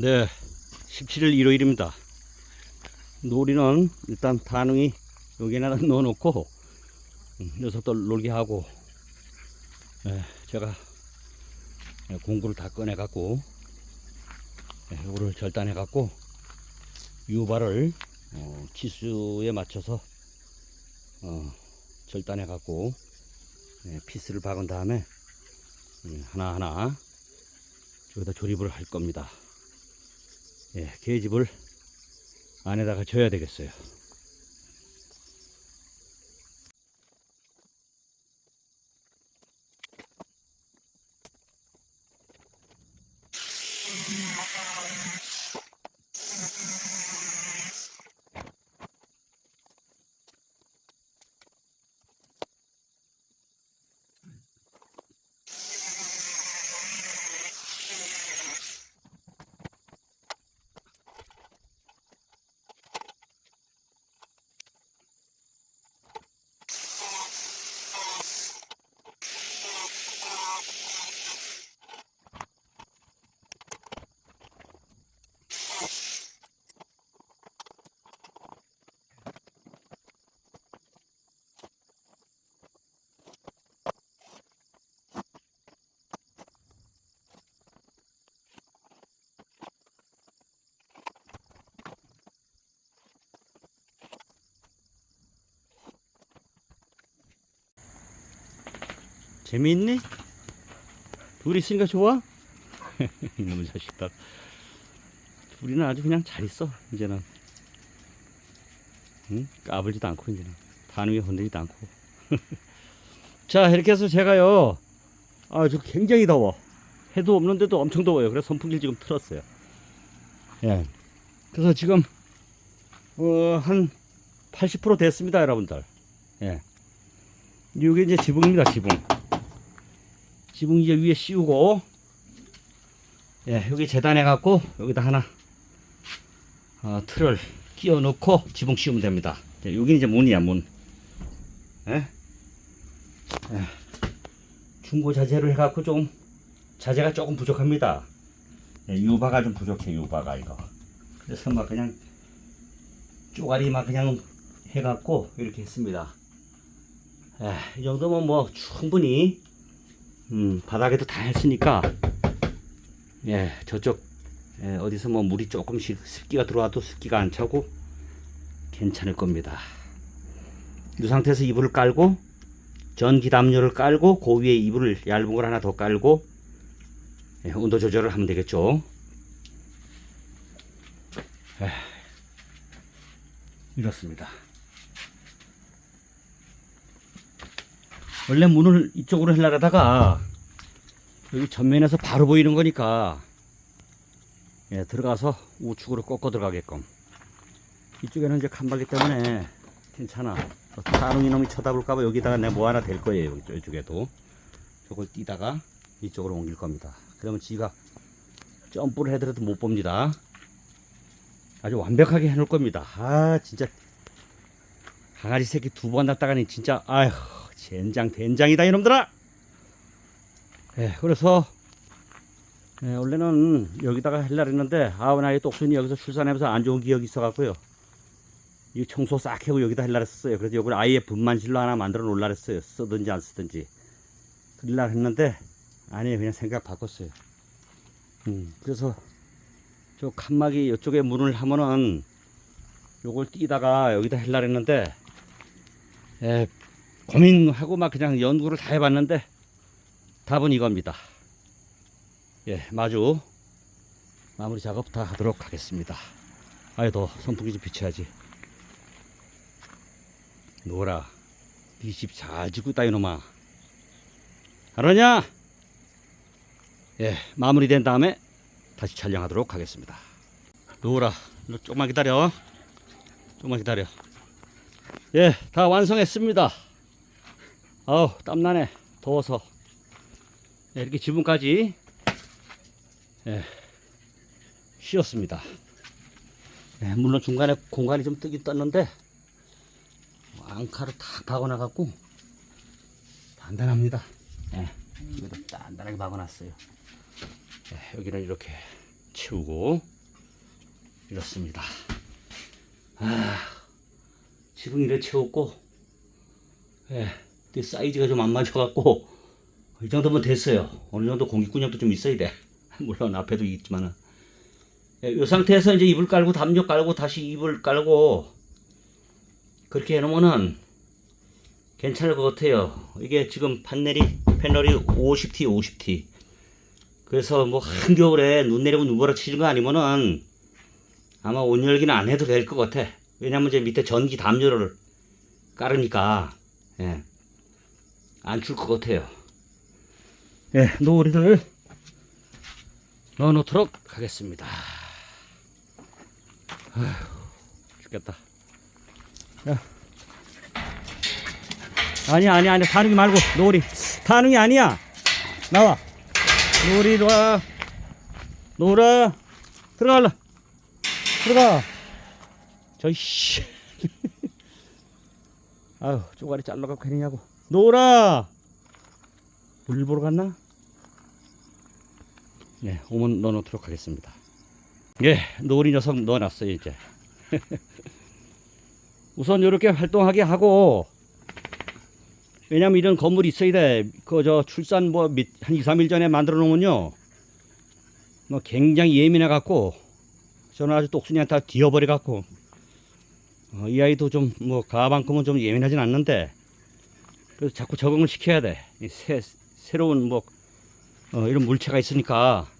네, 17일 일요일입니다. 놀이는 일단 단웅이 여기에다 넣어놓고 음, 녀석들 놀게 하고 예, 제가 예, 공구를 다 꺼내갖고 예, 이거를 절단해갖고 유발을 어, 치수에 맞춰서 어, 절단해갖고 예, 피스를 박은 다음에 음, 하나하나 여기다 조립을 할 겁니다. 예, 계집을 안에다가 줘야 되겠어요. 재미있니? 둘이 있으니까 좋아? 이놈의 자식들. 둘이는 아주 그냥 잘 있어, 이제는. 응? 까불지도 않고, 이제는. 단위에 흔들리지도 않고. 자, 이렇게 해서 제가요, 아주 굉장히 더워. 해도 없는데도 엄청 더워요. 그래서 선풍기를 지금 틀었어요. 예. 그래서 지금, 어, 한 80% 됐습니다, 여러분들. 예. 이게 이제 지붕입니다, 지붕. 지붕 이제 위에 씌우고 예 여기 재단해 갖고 여기다 하나 어, 틀을 끼워 넣고 지붕 씌우면 됩니다. 예, 여기 이제 문이야 문. 예? 예. 중고 자재로 해 갖고 좀 자재가 조금 부족합니다. 예, 유바가 좀 부족해 유바가 이거. 그래서 막 그냥 쪼가리 막 그냥 해 갖고 이렇게 했습니다. 예, 이 정도면 뭐 충분히 음, 바닥에도 다 했으니까, 예, 저쪽, 예, 어디서 뭐 물이 조금씩 습기가 들어와도 습기가 안 차고 괜찮을 겁니다. 이 상태에서 이불을 깔고, 전기 담요를 깔고, 그 위에 이불을 얇은 걸 하나 더 깔고, 예, 온도 조절을 하면 되겠죠. 에, 이렇습니다. 원래 문을 이쪽으로 하려다가 여기 전면에서 바로 보이는 거니까 예, 들어가서 우측으로 꺾어 들어가게끔. 이쪽에는 이제 칸막이 때문에 괜찮아. 다른 이놈이 쳐다볼까봐 여기다가 내 뭐 하나 될 거예요 이쪽- 이쪽에도. 저걸 띄다가 이쪽으로 옮길 겁니다. 그러면 지가 점프를 해더라도 못 봅니다. 아주 완벽하게 해놓을 겁니다. 아 진짜. 강아지 새끼 두 번 낳다가니 진짜 아휴 젠장 된장이다 이놈들아. 예, 그래서 예, 원래는 여기다가 할라 했는데 아우 나이 똑순이 여기서 출산하면서 안 좋은 기억이 있어갖고요. 이 청소 싹 하고 여기다 할라 했었어요. 그래서 여기를 아예 분만실로 하나 만들어 놓으려 했어요. 쓰든지 안 쓰든지. 그럴라 했는데 아니 그냥 생각 바꿨어요. 음, 그래서 저 칸막이 이쪽에 문을 하면은 요걸 띄다가 여기다 할라 했는데 예, 고민하고 막 그냥 연구를 다 해봤는데 답은 이겁니다. 예, 마주 마무리 작업 다 하도록 하겠습니다. 아유, 너 선풍기 좀 비춰야지. 노라, 네집잘 짓고 있다 이놈아. 알았냐? 예, 마무리된 다음에 다시 촬영하도록 하겠습니다. 노라, 너 조금만 기다려. 조금만 기다려. 예, 다 완성했습니다. 아우 땀나네. 더워서. 네, 이렇게 지붕까지 예, 씌웠습니다. 예, 물론 중간에 공간이 좀 뜨긴 떴는데 앙카를 탁 박아놔 갖고 단단합니다. 예, 여기다 단단하게 박아놨어요. 예, 여기는 이렇게 채우고 이렇습니다. 아, 지붕 이래 채웠고, 예, 사이즈가 좀 안 맞아갖고 이 정도면 됐어요. 어느 정도 공기꾼형도 좀 있어야 돼. 물론 앞에도 있지만은. 예, 이 상태에서 이제 이불 깔고 담요 깔고 다시 이불 깔고 그렇게 해놓으면은 괜찮을 것 같아요. 이게 지금 판넬이 패널이 50T 50T. 그래서 뭐 한겨울에 눈 내리고 눈보라 치는 거 아니면은 아마 온열기는 안 해도 될 것 같아. 왜냐면 이제 밑에 전기 담요를 깔으니까 예. 안 줄 것 같아요. 예, 노을이를 넣어놓도록 하겠습니다. 아휴, 죽겠다. 야. 아니야, 아니야, 아니야. 다능이 말고, 노을이. 다능이 아니야. 나와. 노을이, 와. 노을아. 들어가. 저, 씨. 아유, 쪼가리 잘라갖고 괜히냐고. 노을아. 물 보러 갔나? 네, 오면 넣어놓도록 하겠습니다. 예, 노을이 녀석 넣어놨어요, 이제. 우선 이렇게 활동하게 하고, 왜냐면 이런 건물이 있어야 돼. 그, 저, 출산 뭐, 몇, 한 2, 3일 전에 만들어 놓으면요. 뭐, 굉장히 예민해갖고, 저는 아주 똑순이한테 뒤어버려갖고, 어, 이 아이도 좀, 뭐, 가만큼은 좀 예민하진 않는데, 그래서 자꾸 적응을 시켜야 돼. 이 새, 새로운 뭐, 어, 이런 물체가 있으니까,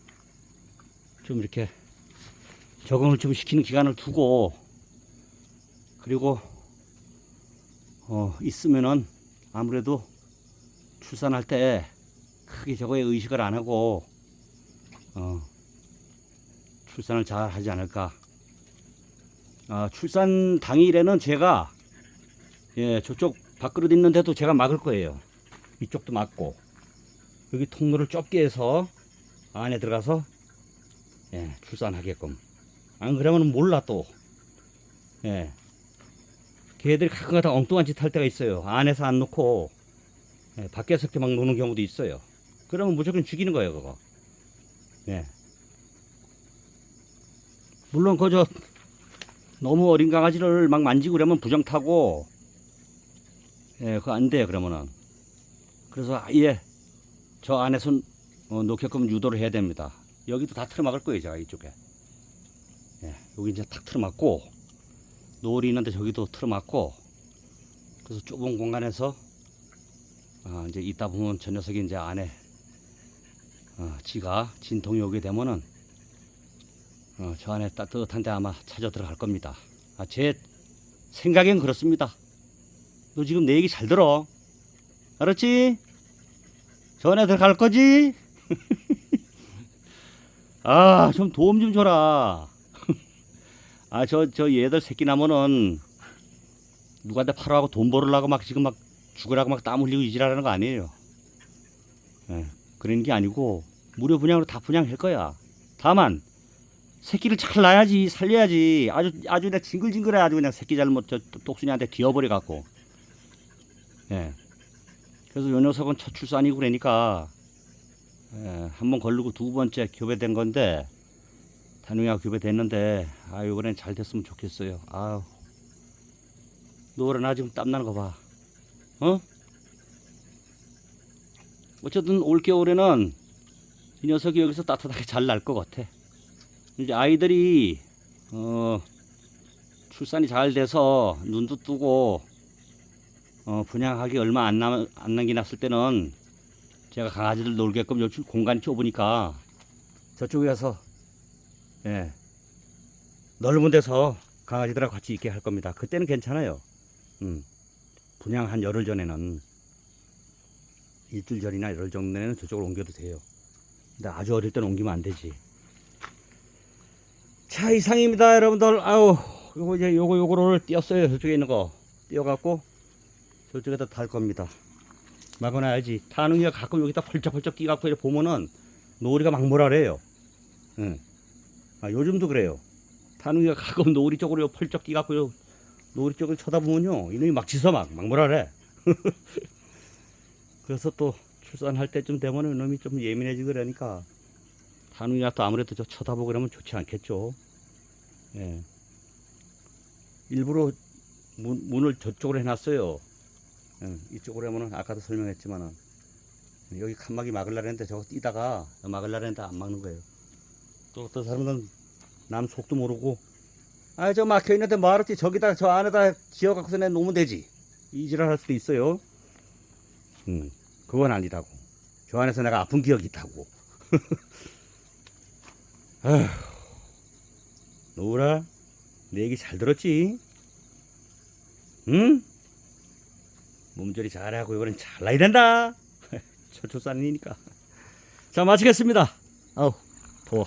좀 이렇게 적응을 좀 시키는 기간을 두고, 그리고, 어, 있으면은 아무래도 출산할 때 크게 저거에 의식을 안 하고, 어, 출산을 잘 하지 않을까. 아, 출산 당일에는 제가, 예, 저쪽 밥그릇 있는데도 제가 막을 거예요. 이쪽도 막고, 여기 통로를 좁게 해서 안에 들어가서, 예, 출산하게끔. 안 그러면 몰라 또. 예. 걔들이 가끔가다 엉뚱한 짓 할 때가 있어요. 안에서 안 놓고 예, 밖에서 이렇게 막 노는 경우도 있어요. 그러면 무조건 죽이는 거예요, 그거. 예. 물론 그저 너무 어린 강아지를 막 만지고 그러면 부정 타고 예, 그거 안 돼요, 그러면은. 그래서 아예 저 안에서 어, 놓게끔 유도를 해야 됩니다. 여기도 다 틀어막을 거예요, 제가 이쪽에. 예, 여기 이제 탁 틀어막고 노을이 있는데 저기도 틀어막고 그래서 좁은 공간에서 아, 이제 있다 보면 저 녀석이 이제 안에 어, 지가 진통이 오게 되면은 어, 저 안에 따뜻한 데 아마 찾아 들어갈 겁니다. 아, 제 생각엔 그렇습니다. 너 지금 내 얘기 잘 들어. 알았지? 저 안에 들어갈 거지? 아, 좀 도움 좀 줘라. 아, 저, 저 얘들 새끼 나면은 누구한테 팔아가고 돈 벌으려고 막 지금 막 죽으라고 막 땀 흘리고 이질하는 거 아니에요. 예, 그런 게 아니고 무료 분양으로 다 분양할 거야. 다만 새끼를 잘 낳아야지 살려야지 아주 아주 그냥 징글징글해 아주 그냥 새끼 잘못 저 똑순이한테 뒤어버려 갖고. 예. 그래서 요 녀석은 첫 출산이고 그러니까 예, 한번 걸리고 두 번째 교배된 건데 단웅이가 교배됐는데 아 이번엔 잘 됐으면 좋겠어요. 아우 노래 나 지금 땀나는 거 봐. 어? 어쨌든 올 겨울에는 이 녀석이 여기서 따뜻하게 잘 날 것 같아. 이제 아이들이 어 출산이 잘 돼서 눈도 뜨고 어 분양하기 얼마 안 남, 안 남겨놨을 때는 제가 강아지들 놀게끔 요 공간이 좁으니까 저쪽에 가서 예 넓은 데서 강아지들하고 같이 있게 할 겁니다. 그때는 괜찮아요. 음 분양 한 열흘 전에는 일주일 전이나 열흘 전에는 저쪽으로 옮겨도 돼요. 근데 아주 어릴 때는 옮기면 안 되지. 자 이상입니다 여러분들 아우 요거 이제 요거 요거를 띄었어요 저쪽에 있는 거 띄어갖고 저쪽에다 달 겁니다 막아놔야지 타능이가 가끔 여기다 펄쩍펄쩍 끼갖고 이렇게 보면은 노을이가 막 뭐라래요 응. 아 요즘도 그래요 타능이가 가끔 노을이 쪽으로 펄쩍 끼갖고 요 노을이 쪽을 쳐다보면요 이놈이 막 짖어 막, 막 뭐라래 그래서 또 출산할 때쯤 되면은 이놈이 좀 예민해지고 그러니까 한우야 또 아무래도 저 쳐다보고 그러면 좋지 않겠죠. 예. 일부러 문, 문을 저쪽으로 해놨어요. 예, 이쪽으로 하면은 아까도 설명했지만은 여기 칸막이 막으려고 했는데 저거 뛰다가 막으려고 했는데 안 막는 거예요. 또 어떤 사람은 남 속도 모르고 아 저 막혀 있는데 뭐하러지 저기다 저 안에다 지어 갖고서 내 놓으면 되지 이지랄 할 수도 있어요. 음 그건 아니라고. 저 안에서 내가 아픈 기억이 있다고. 아휴, 노우라, 내 얘기 잘 들었지? 응? 몸조리 잘하고 이번엔 잘나야 된다. 철초산이니까. 자, 마치겠습니다. 아우, 더워.